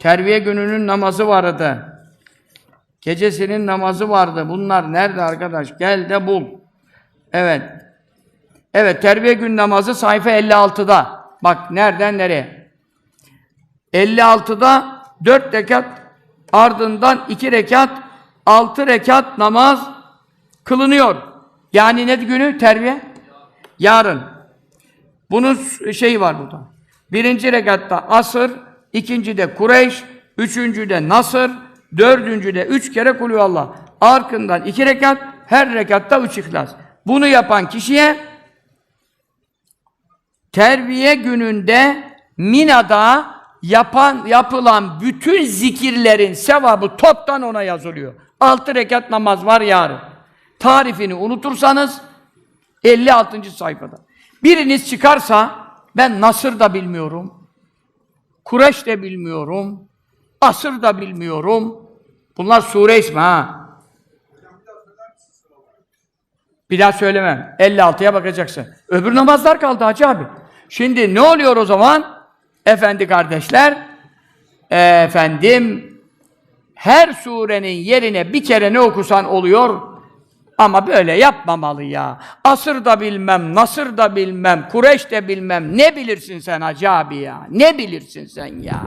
Terbiye gününün namazı vardı. Gecesinin namazı vardı. Bunlar nerede arkadaş? Gel de bul. Evet. Evet, terbiye gün namazı sayfa 56'da. Bak nereden nereye? 56'da 4 rekat ardından 2 rekat 6 rekat namaz kılınıyor. Yani ne günü? Terbiye? Yarın. Bunun şeyi var burada. Birinci rekatta asır, ikincide Kureyş, üçüncüde Nasır, dördüncüde üç kere kulüvallah. Arkından iki rekat, her rekatta üç ihlas. Bunu yapan kişiye terbiye gününde Mina'da yapan yapılan bütün zikirlerin sevabı toptan ona yazılıyor. Altı rekat namaz var yarın. Tarifini unutursanız 56. sayfada. Biriniz çıkarsa ben Nasır da bilmiyorum. Kureş de bilmiyorum. Asır da bilmiyorum. Bunlar sure ismi ha. Bir daha söylemem. 56'ya bakacaksın. Öbür namazlar kaldı Hacı abi. Şimdi ne oluyor o zaman? Efendi kardeşler, efendim, her surenin yerine bir kere ne okusan oluyor, ama böyle yapmamalı ya. Asır da bilmem, Nasır da bilmem, Kureş de bilmem. Ne bilirsin sen Hacı ya? Ne bilirsin sen ya?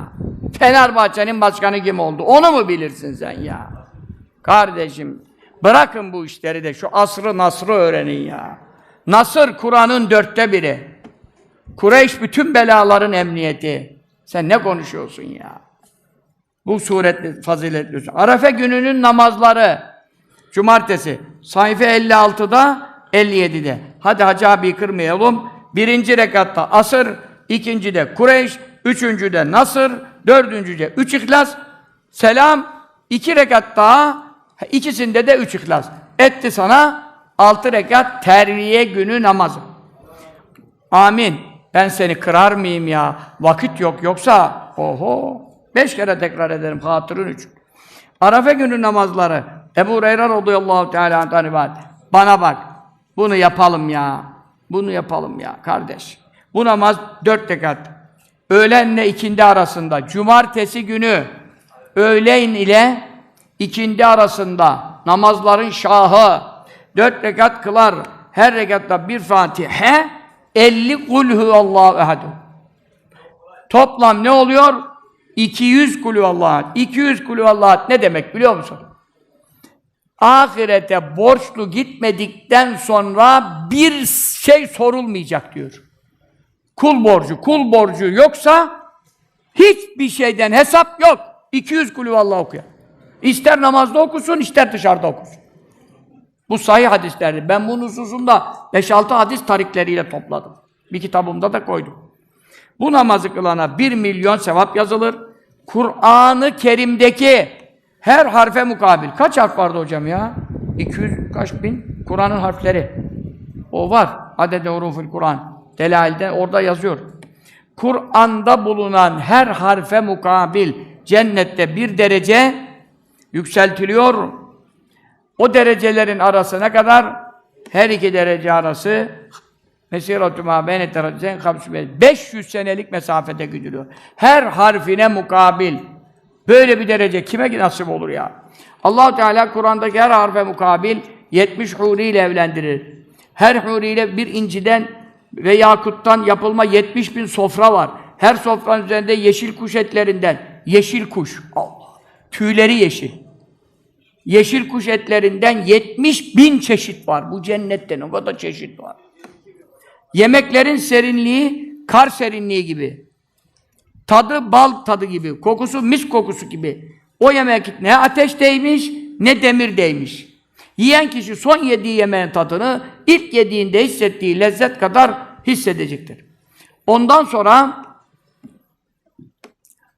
Fenerbahçe'nin başkanı kim oldu? Onu mu bilirsin sen ya? Kardeşim, bırakın bu işleri de şu asrı nasrı öğrenin ya. Nasır Kur'an'ın dörtte biri. Kureyş bütün belaların emniyeti. Sen ne konuşuyorsun ya? Bu suretli, faziletli. Arafe gününün namazları. Cumartesi. Sayfa 56'da, 57'de. Hadi Hacı abi kırmayalım. Birinci rekatta asır, ikincide Kureyş, üçüncüde Nasır, dördüncüde üç ihlas, selam, iki rekat daha, ikisinde de üç ihlas. Etti sana altı rekat terviye günü namazı. Amin. Ben seni kırar mıyım ya? Vakit yok yoksa oho. Beş kere tekrar ederim hatırın için. Arafe günü namazları. Ebu Hureyre radıyallahu teala rivayet. Bana bak. Bunu yapalım ya. Bunu yapalım ya kardeş. Bu namaz dört rekat. Öğlenle ikindi arasında. Cumartesi günü öğlen ile ikindi arasında namazların şahı dört rekat kılar. Her rekatta bir Fatihe 50 kul Allahu ehad. Toplam ne oluyor? 200 kulü Allah. 200 kulü Allah ne demek biliyor musun? Ahirete borçlu gitmedikten sonra bir şey sorulmayacak diyor. Kul borcu, kul borcu yoksa hiçbir şeyden hesap yok. 200 kulü Allah okuyor. İster namazda okusun, ister dışarıda okusun. Bu sahih hadislerdi. Ben bunun hususunda 5-6 hadis tarikleriyle topladım. Bir kitabımda da koydum. Bu namazı kılana bir milyon sevap yazılır. Kur'an-ı Kerim'deki her harfe mukabil. Kaç harf vardı hocam ya? 200 kaç bin? Kur'an'ın harfleri. O var. Adede huruful Kur'an. Delalde orada yazıyor. Kur'an'da bulunan her harfe mukabil cennette bir derece yükseltiliyor. O derecelerin arası ne kadar? Her iki derece arası Mesiratu ma beyne terazzen 500 senelik mesafede gidiliyor. Her harfine mukabil. Böyle bir derece kime nasip olur ya? allah Teala Kur'an'daki her harfe mukabil 70 huri ile evlendirir. Her huri ile bir inciden ve yakuttan yapılma 70 bin sofra var. Her sofranın üzerinde yeşil kuş etlerinden, yeşil kuş, Allah, tüyleri yeşil. Yeşil kuş etlerinden 70 bin çeşit var. Bu cennette ne kadar çeşit var. Yemeklerin serinliği, kar serinliği gibi. Tadı bal tadı gibi, kokusu mis kokusu gibi. O yemek ne ateş değmiş, ne demir değmiş. Yiyen kişi son yediği yemeğin tadını ilk yediğinde hissettiği lezzet kadar hissedecektir. Ondan sonra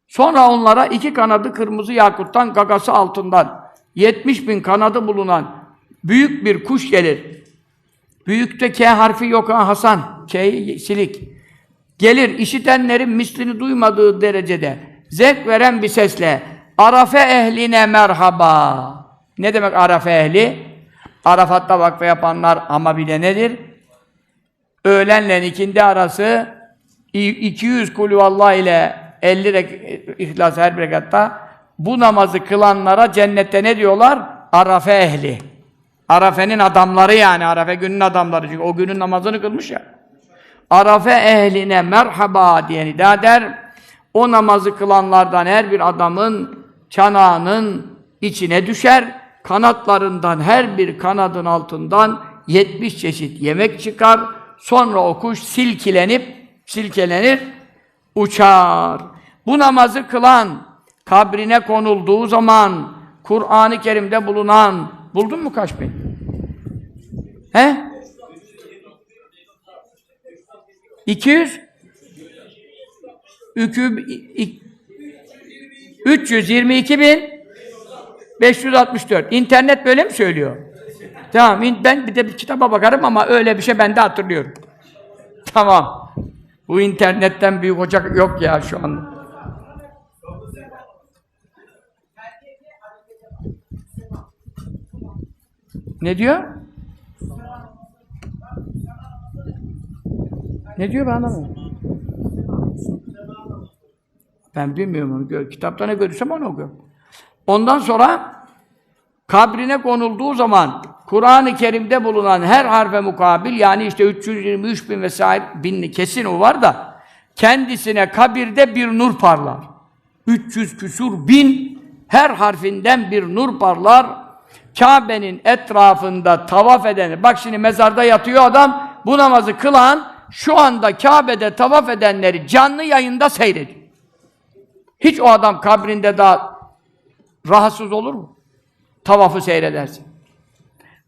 sonra onlara iki kanadı kırmızı yakuttan, gagası altından 70 bin kanadı bulunan büyük bir kuş gelir. Büyükte K harfi yok ha Hasan. K silik. Gelir işitenlerin mislini duymadığı derecede zevk veren bir sesle Arafe ehline merhaba. Ne demek Arafe ehli? Arafat'ta vakfe yapanlar ama bir de nedir? Öğlenle ikindi arası 200 kulü Allah ile 50 rek İhlas her bir rekatta bu namazı kılanlara cennette ne diyorlar? Arafe ehli. Arafe'nin adamları yani. Arafe günün adamları. Çünkü o günün namazını kılmış ya. Arafe ehline merhaba diye nida eder. O namazı kılanlardan her bir adamın çanağının içine düşer. Kanatlarından her bir kanadın altından 70 çeşit yemek çıkar. Sonra o kuş silkilenip silkelenir, uçar. Bu namazı kılan kabrine konulduğu zaman Kur'an-ı Kerim'de bulunan buldun mu kaç bin? He? 200 Ükü, 322 bin 564. İnternet böyle mi söylüyor? Tamam, ben bir de bir kitaba bakarım ama öyle bir şey ben de hatırlıyorum. Tamam. Bu internetten büyük ocak yok ya şu an. Ne diyor? Ne diyor ben anlamadım. Ben bilmiyorum onu. Kitapta ne görürsem onu okuyorum. Ondan sonra kabrine konulduğu zaman Kur'an-ı Kerim'de bulunan her harfe mukabil yani işte 323 bin vesaire binli kesin o var da kendisine kabirde bir nur parlar. 300 küsur bin her harfinden bir nur parlar. Kabe'nin etrafında tavaf edeni, bak şimdi mezarda yatıyor adam, bu namazı kılan şu anda Kabe'de tavaf edenleri canlı yayında seyrediyor. Hiç o adam kabrinde daha rahatsız olur mu? Tavafı seyrederse.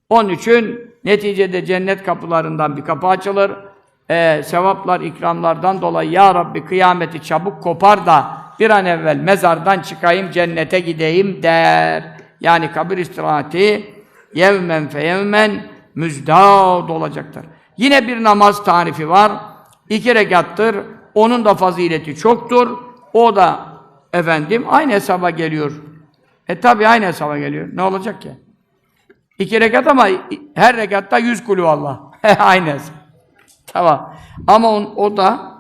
Onun için neticede cennet kapılarından bir kapı açılır. Ee, sevaplar, ikramlardan dolayı Ya Rabbi kıyameti çabuk kopar da bir an evvel mezardan çıkayım, cennete gideyim der. Yani kabir istirahati yevmen fe yevmen müzdad olacaktır. Yine bir namaz tarifi var. İki rekattır. Onun da fazileti çoktur. O da efendim aynı hesaba geliyor. E tabi aynı hesaba geliyor. Ne olacak ki? İki rekat ama her rekatta yüz kulü Allah. aynı hesap. Tamam. Ama on, o da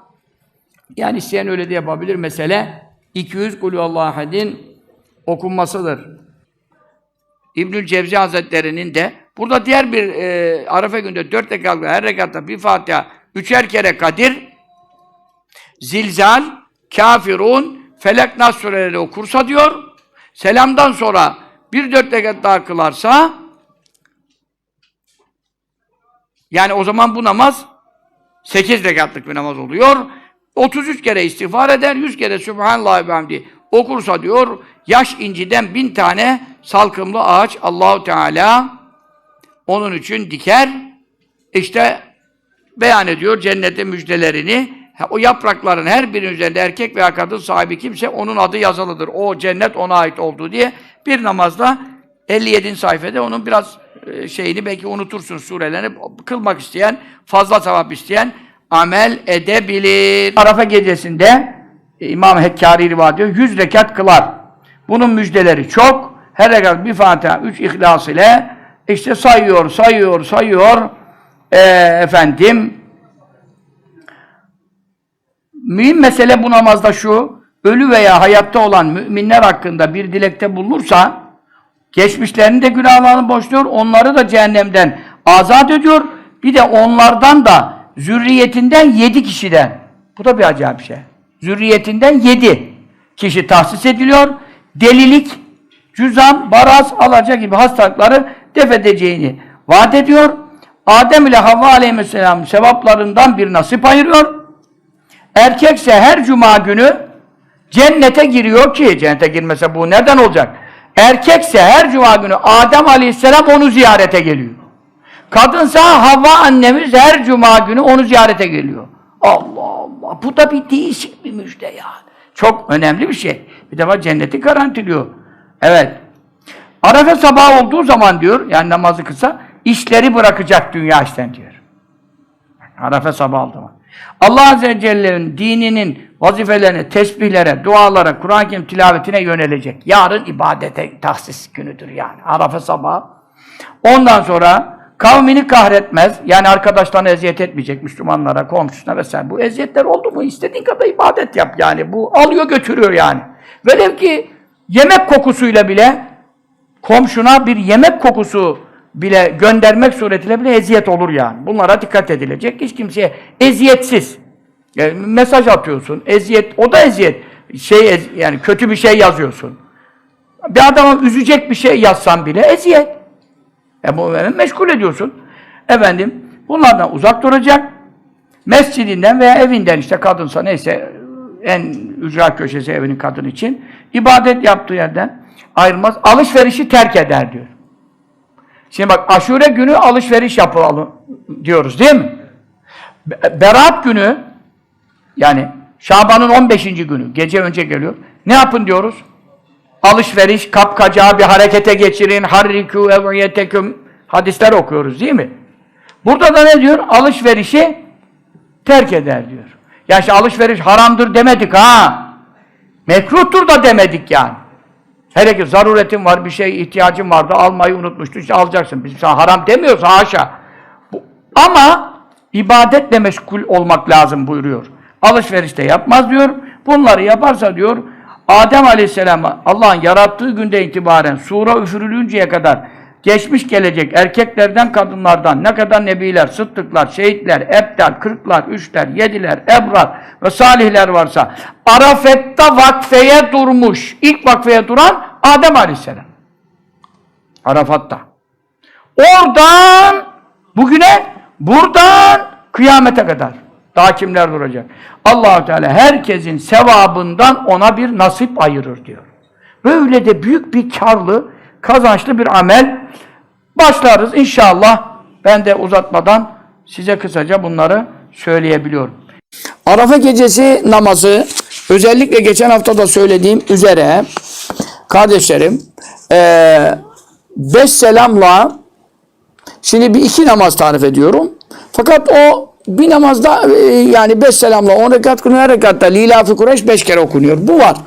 yani isteyen öyle de yapabilir. Mesele 200 kulü Allah'ın okunmasıdır. İbnül Cevzi Hazretleri'nin de burada diğer bir e, Arafa günde dört rekat her rekatta bir Fatiha, üçer kere Kadir, Zilzal, Kafirun, Felak Nas sureleri okursa diyor, selamdan sonra bir dört rekat daha kılarsa yani o zaman bu namaz 8 rekatlık bir namaz oluyor. 33 kere istiğfar eder, 100 kere Sübhanallah ve okursa diyor, yaş inciden bin tane salkımlı ağaç Allahu Teala onun için diker. İşte beyan ediyor cennete müjdelerini. O yaprakların her birinin üzerinde erkek veya kadın sahibi kimse onun adı yazılıdır. O cennet ona ait olduğu diye bir namazda 57. sayfada onun biraz e, şeyini belki unutursun surelerini kılmak isteyen, fazla sevap isteyen amel edebilir. Arafa gecesinde e, İmam Hekkari rivayet ediyor. 100 rekat kılar. Bunun müjdeleri çok. Her rekat bir Fatiha, üç İhlas ile işte sayıyor, sayıyor, sayıyor. E, efendim mühim mesele bu namazda şu. Ölü veya hayatta olan müminler hakkında bir dilekte bulunursa geçmişlerinin de günahlarını boşluyor. Onları da cehennemden azat ediyor. Bir de onlardan da zürriyetinden yedi kişiden. Bu da bir acayip şey. Zürriyetinden yedi kişi tahsis ediliyor. Delilik, cüzam, baraz, alaca gibi hastalıkları def edeceğini vaat ediyor. Adem ile Havva aleyhisselam sevaplarından bir nasip ayırıyor. Erkekse her cuma günü cennete giriyor ki, cennete girmese bu nereden olacak? Erkekse her cuma günü Adem aleyhisselam onu ziyarete geliyor. Kadınsa Havva annemiz her cuma günü onu ziyarete geliyor. Allah Allah. Bu da bir değişik bir müjde yani. Çok önemli bir şey. Bir defa cenneti garantiliyor. Evet. Arafa sabahı olduğu zaman diyor, yani namazı kısa, işleri bırakacak dünya işten diyor. Arafa sabahı olduğu zaman. Allah Azze ve Celle'nin dininin vazifelerine, tesbihlere, dualara, Kur'an-ı Kerim tilavetine yönelecek. Yarın ibadete tahsis günüdür yani. Arafa sabahı. Ondan sonra Kavmini kahretmez. Yani arkadaşlarına eziyet etmeyecek Müslümanlara, komşusuna vesaire. Bu eziyetler oldu mu istediğin kadar ibadet yap yani. Bu alıyor götürüyor yani. Velev ki yemek kokusuyla bile komşuna bir yemek kokusu bile göndermek suretiyle bile eziyet olur yani. Bunlara dikkat edilecek. Hiç kimseye eziyetsiz. Yani mesaj atıyorsun. Eziyet, o da eziyet. Şey yani kötü bir şey yazıyorsun. Bir adama üzecek bir şey yazsan bile eziyet. E bu meşgul ediyorsun. Efendim bunlardan uzak duracak. Mescidinden veya evinden işte kadınsa neyse en ücra köşesi evinin kadın için ibadet yaptığı yerden ayrılmaz. Alışverişi terk eder diyor. Şimdi bak aşure günü alışveriş yapalım diyoruz değil mi? Be- Berat günü yani Şaban'ın 15. günü gece önce geliyor. Ne yapın diyoruz? Alışveriş, kapkacağı bir harekete geçirin. Harriku eviyeteküm hadisler okuyoruz değil mi? Burada da ne diyor? Alışverişi terk eder diyor. Ya işte alışveriş haramdır demedik ha. Mekruhtur da demedik yani. Hele ki zaruretin var, bir şey ihtiyacın vardı, almayı unutmuştun, işte alacaksın. Biz sana haram demiyoruz, haşa. Bu, ama ibadetle meşgul olmak lazım buyuruyor. Alışverişte yapmaz diyor. Bunları yaparsa diyor, Adem Aleyhisselam'ı Allah'ın yarattığı günde itibaren sura üfürülünceye kadar geçmiş gelecek erkeklerden kadınlardan ne kadar nebiler, sıddıklar, şehitler, ebdal, kırklar, üçler, yediler, ebrar ve salihler varsa Arafet'te vakfeye durmuş. ilk vakfeye duran Adem Aleyhisselam. Arafat'ta. Oradan bugüne, buradan kıyamete kadar. Daha kimler duracak? allah Teala herkesin sevabından ona bir nasip ayırır diyor. Böyle de büyük bir karlı, kazançlı bir amel başlarız inşallah. Ben de uzatmadan size kısaca bunları söyleyebiliyorum. Arafa gecesi namazı özellikle geçen hafta da söylediğim üzere kardeşlerim eee beş selamla şimdi bir iki namaz tarif ediyorum. Fakat o bir namazda e, yani beş selamla on rekat kılınıyor, her rekatta Lila-fi Kureyş beş kere okunuyor. Bu var.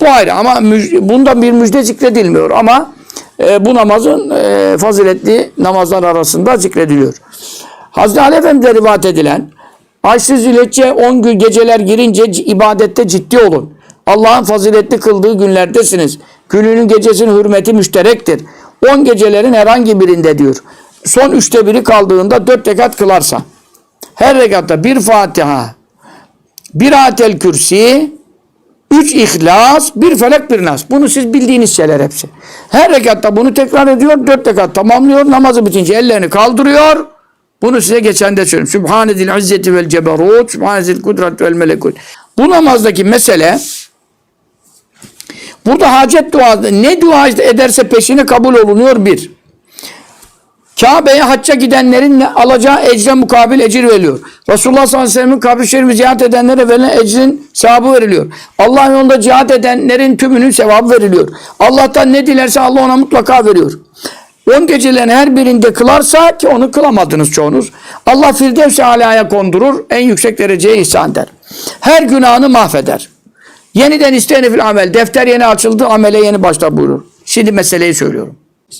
Bu ayrı ama müj- bundan bir müjde zikredilmiyor ama e, bu namazın e, faziletli namazlar arasında zikrediliyor. Hazreti Ali Efendimiz'e rivayet edilen Aşrı Zülhicce 10 gün geceler girince ibadette ciddi olun. Allah'ın faziletli kıldığı günlerdesiniz. Gününün gecesinin hürmeti müşterektir. 10 gecelerin herhangi birinde diyor. Son üçte biri kaldığında dört rekat kılarsa. Her rekatta bir Fatiha, bir Atel Kürsi, üç İhlas, bir Felek, bir Nas. Bunu siz bildiğiniz şeyler hepsi. Her rekatta bunu tekrar ediyor, dört rekat tamamlıyor. Namazı bitince ellerini kaldırıyor. Bunu size geçen de söyledim. Sübhanedil izzeti vel ceberut, Sübhanedil kudret vel melekut. Bu namazdaki mesele burada hacet duası ne dua ederse peşine kabul olunuyor bir. Kabe'ye hacca gidenlerin alacağı ecre mukabil ecir veriliyor. Resulullah sallallahu aleyhi ve sellem'in kabri şerifi ziyaret edenlere verilen ecrin sevabı veriliyor. Allah yolunda cihat edenlerin tümünün sevabı veriliyor. Allah'tan ne dilerse Allah ona mutlaka veriyor. 10 gecelerin her birinde kılarsa ki onu kılamadınız çoğunuz. Allah Firdevs-i Alâ'ya kondurur, en yüksek dereceye ihsan eder. Her günahını mahveder. Yeniden isteyeni fil amel. Defter yeni açıldı, amele yeni başlar buyurur. Şimdi meseleyi söylüyorum.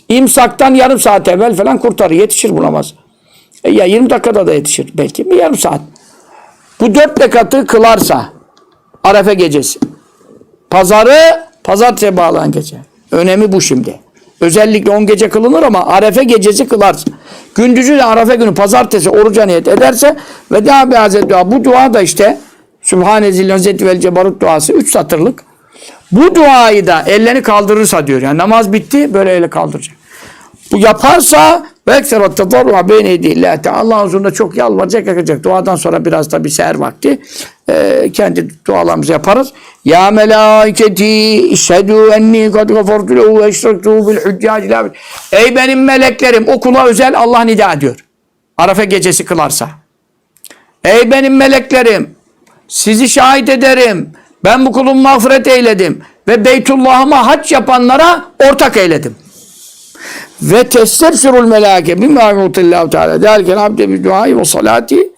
İmsaktan yarım saat evvel falan kurtarır. Yetişir bu namaz. E ya 20 dakikada da yetişir belki. Bir yarım saat. Bu dört rekatı kılarsa Arefe gecesi. Pazarı pazartesiye bağlanan gece. Önemi bu şimdi. Özellikle 10 gece kılınır ama Arefe gecesi kılarsın. Gündüzü de Arefe günü pazartesi oruca niyet ederse ve daha bir hazret dua. Bu dua da işte Sübhane zil izzeti vel cebarut duası 3 satırlık. Bu duayı da ellerini kaldırırsa diyor. Yani namaz bitti böyle eli kaldıracak. Bu yaparsa ve ekserat tedarruha beyne yedillah Teala Allah'ın huzurunda çok yalvaracak yakacak. Duadan sonra biraz da bir seher vakti e, kendi dualarımızı yaparız. Ya melaiketi işhedü enni kad gafartu lehu ve eşrektuhu bil hüccaci la- Ey benim meleklerim o kula özel Allah nida ediyor. Arafa gecesi kılarsa. Ey benim meleklerim sizi şahit ederim. Ben bu kulun mağfiret eyledim. Ve Beytullah'ıma hac yapanlara ortak eyledim. Ve testebsirul melâke bimâ yutillahu teâlâ. Derken abde bi duayı ve salati.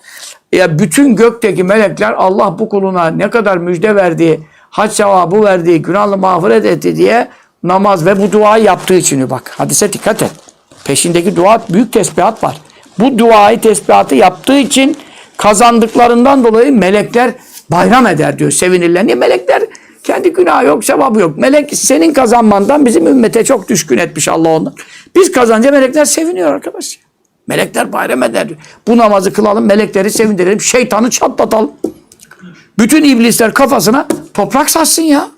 Ya bütün gökteki melekler Allah bu kuluna ne kadar müjde verdiği, hac sevabı verdiği, günahlı mağfiret etti diye namaz ve bu duayı yaptığı için bak. Hadise dikkat et. Peşindeki dua büyük tesbihat var. Bu duayı tesbihatı yaptığı için kazandıklarından dolayı melekler bayram eder diyor. Sevinirler. Niye? Melekler kendi günahı yok, sevabı yok. Melek senin kazanmandan bizim ümmete çok düşkün etmiş Allah ondan. Biz kazanınca melekler seviniyor arkadaş. Melekler bayram eder. Bu namazı kılalım, melekleri sevindirelim, şeytanı çatlatalım. Bütün iblisler kafasına toprak saçsın ya.